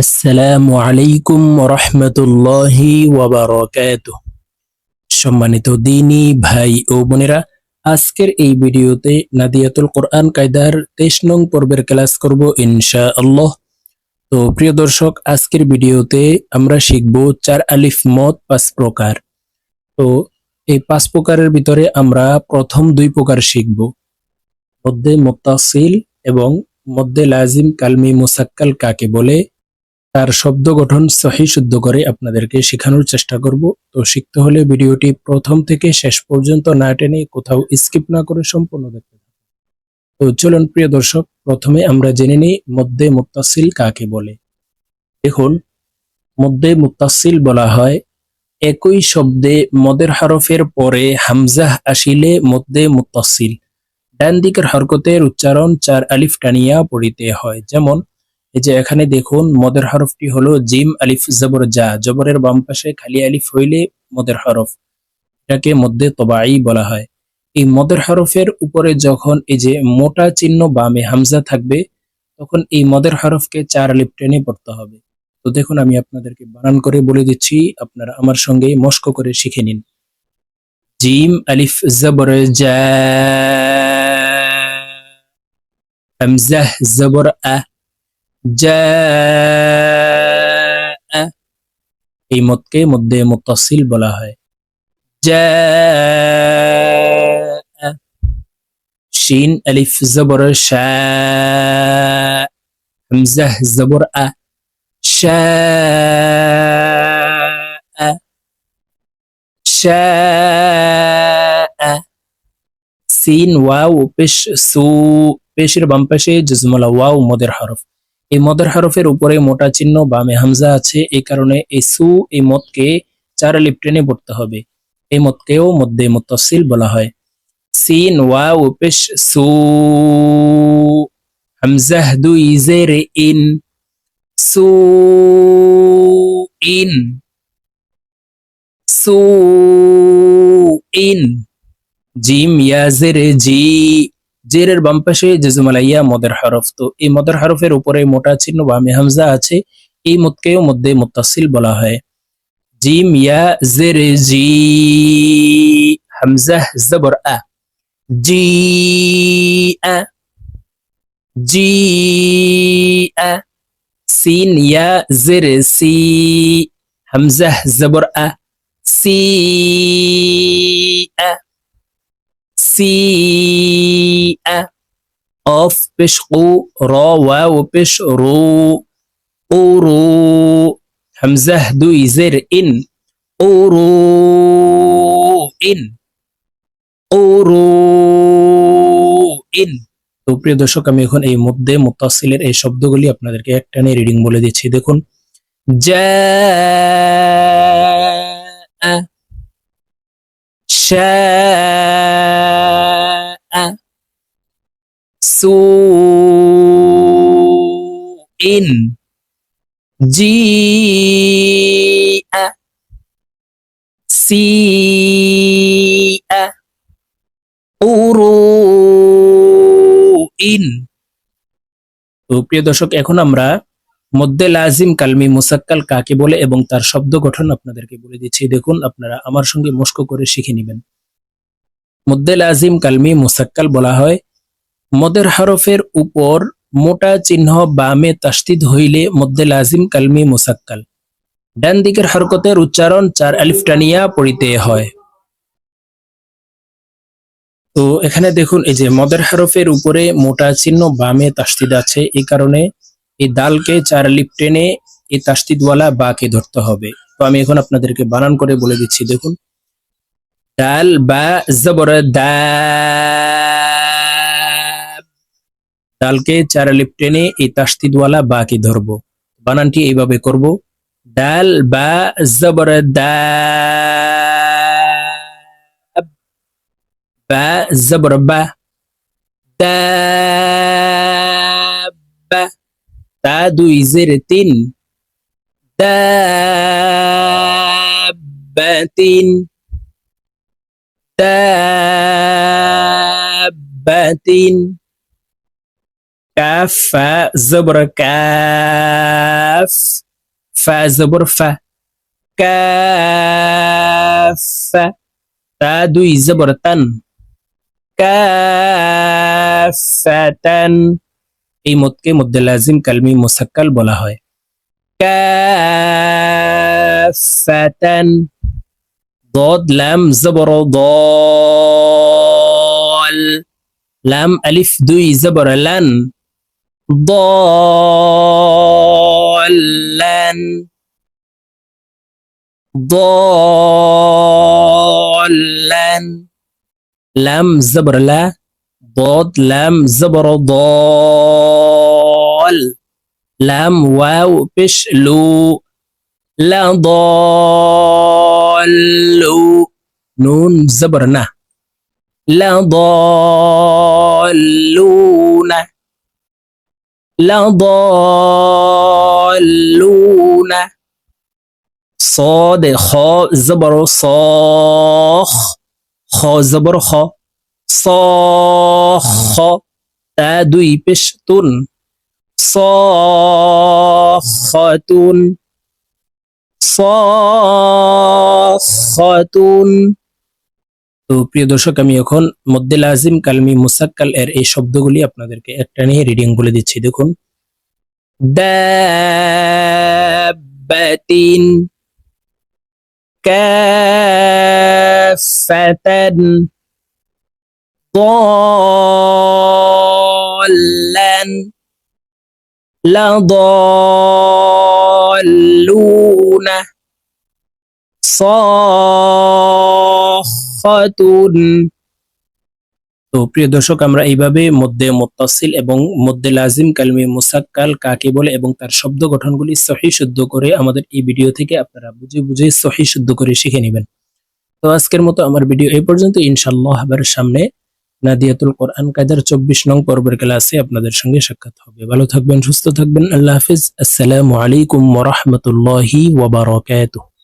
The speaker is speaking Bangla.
আসসালামু আলাইকুম রহমতুল্লাহি সম্মানিত দিনী ভাই ও বোনেরা, আজকের এই ভিডিওতে নাদিয়াতুল কোরআন কায়দার তেইশ নং পর্বের ক্লাস করব ইনশা আল্লাহ তো প্রিয় দর্শক, আজকের ভিডিওতে আমরা শিখব চার আলিফ মত পাঁচ প্রকার। তো এই পাঁচ প্রকারের ভিতরে আমরা প্রথম দুই প্রকার শিখব। মধ্যে মোত্তাসিল এবং মধ্যে লাজিম কালমি মুসাক্কাল কাকে বলে? তার শব্দ গঠন সহি শুদ্ধ করে আপনাদেরকে শেখানোর চেষ্টা করব। তো শিখতে হলে ভিডিওটি প্রথম থেকে শেষ পর্যন্ত না টেনে কোথাও স্কিপ না করে সম্পূর্ণ দেখতে। তো চলুন প্রিয় দর্শক, প্রথমে আমরা জেনে নিই মধ্যে মুত্তাসিল কাকে বলে। দেখুন মধ্যে মুত্তাসিল বলা হয়, একই শব্দে মদের হরফের পরে হামজাহ আসিলে মধ্যে মুত্তাসিল। ডান দিকের হরকতের উচ্চারণ চার আলিফ টানিয়া পড়িতে হয়, যেমন এই যে এখানে দেখুন, মদের হরফটি হলো জিম আলিফ জবর যা জবরের বাম পাশে খালি আলিফ হইলে মদের হরফ, এটাকে মধ্যে তবাই বলা হয়। এই মদের হরফের উপরে যখন এই যে মোটা চিহ্ন বামে হামজা থাকবে, তখন এই মদের হরফকে চার আলিফ টেনে পড়তে হবে। তো দেখুন, আমি আপনাদেরকে বানান করে বলে দিচ্ছি, আপনারা আমার সঙ্গে মস্ক করে শিখে নিন। জিম আলিফ জবর জা, হামজা জবর আহ এই মতকে মধ্যে মুতাসিল বলা হয় শিন আলিফ জবর হামজাহ জবর আ সিন ওয়াও পেশ সু পেশের বাম পাশে জজমলা ওয়াও মদের হরফ এই মদের হরফের উপরে মোটা চিহ্ন বামে হামজা আছে এই কারণে এই সু, এই মতকে চার আলিফ টেনে পড়তে হবে। এই মতকেও মধ্যে মুত্তাসিল বলা হয়। সিন, ওয়াও, পেশ, সু হামজাহ দুই, জের, ইন, সু ইন সু, ইন, জিম, ইয়া, জের, জি জেরের বাম পাশে জেজুমালাইয়া মদের হরফ। তো এই মদের হরফের উপরে মোটা চিহ্ন বামে হামজা আছে, এই মতকেও মধ্যে মুত্তাসিল বলা হয়। জিম, ইয়া, জের, জি, হামজা, জবর, আ। জি আ। জি, আ। সিন, ইয়া, জের, সি, হামজা, জবর, আ। C, a. সিআ অফ পেশ কু র ওয়া ও পেশ রু ও রু হামজাহ দুই জের ইন ও রু ইন ও রু ইন তো প্রিয় দর্শক, আমি এখন এই মধ্যে মুতাসিলের এই শব্দগুলি আপনাদেরকে একটানে রিডিং বলে দিচ্ছি। দেখুন যা شاء سوء جيء سيء قروء তো প্রিয় দর্শক এখন আমরা মধ্যে লাজিম কালমি মুসাক্কাল কাকে বলে এবং তার শব্দ গঠন আপনাদেরকে বলে দিচ্ছি। দেখুন, আপনারা আমার সঙ্গে মস্ক করে শিখে নেবেন। মধ্যে লাজিম কালমি মুসাক্কাল বলা হয়। মদের হরফের উপর মোটা চিহ্ন বামে তাস্তিদ হইলে মধ্যে লাজিম কালমি মুসাক্কাল। ডান দিকের হরকতের উচ্চারণ চার আলিফ টানিয়া পড়িতে হয়। তো এখানে দেখুন, এই যে মদের হরফের উপরে মোটা চিহ্ন বামে তাস্তিদ আছে, এই কারণে এই দালকে চার লিপ টেনে এই তাস্তিদওয়ালা বাকে ধরতে হবে। তো আমি এখন আপনাদেরকে বানান করে বলে দিচ্ছি, দেখুন। ডাল বা জবর ডালকে চার লিপ টেনে এই তাস্তিদওয়ালা বাকে ধরবো। বানানটি এইভাবে করব। ডাল বা জবর বা জবর বা দা তা দুই জের তিন দাবাতিন দাবাতিন কাফ ফা জবর কাফ ফা জবর ফা কাফ তা দুই জবর তান কাফাতান এই মতকে মধ্যে লাজিম কালমি মুসাক্কাল বলা হয় কাফাতান ضاد لام زبر ضال لام ألف دوي زبر لن ضالن ضالن لام زبر لا ضاد لام زبر ضال. لام واو بش لو. لا ضالوا نون زبرنا لا ضالون لا ضالون صاد خا زبر صاخ. خا زبر خا দুই পেশতুন সহতুন সতুন তো প্রিয় দর্শক, আমি এখন মদ্দেল আজিম কালমি মুসাক্কাল এর এই শব্দগুলি আপনাদেরকে একটা নিয়ে রিডিং বলে দিচ্ছি। দেখুন। দাবাতিন কাফাতান ضالا لضالون صاختun তো প্রিয় দর্শক আমরা এইভাবে মধ্যে মুত্তাসিল এবং মধ্যে লাজিম কালমে মুসাক্কাল কাকে বলে এবং তার শব্দ গঠনগুলি সহি শুদ্ধ করে আমাদের এই ভিডিও থেকে আপনারা বুঝে বুঝে সহি শুদ্ধ করে শিখে নেবেন তো আজকের মতো আমার ভিডিও এই পর্যন্ত ইনশাআল্লাহ আবার সামনে নাদিয়াতুল কোরআন কায়দার চব্বিশ নং পর্বের ক্লাসে আপনাদের সঙ্গে সাক্ষাৎ হবে। ভালো থাকবেন, সুস্থ থাকবেন। আল্লাহ হাফিজ। আসসালামু আলাইকুম ওয়া রাহমাতুল্লাহি ওয়া বারাকাতুহু।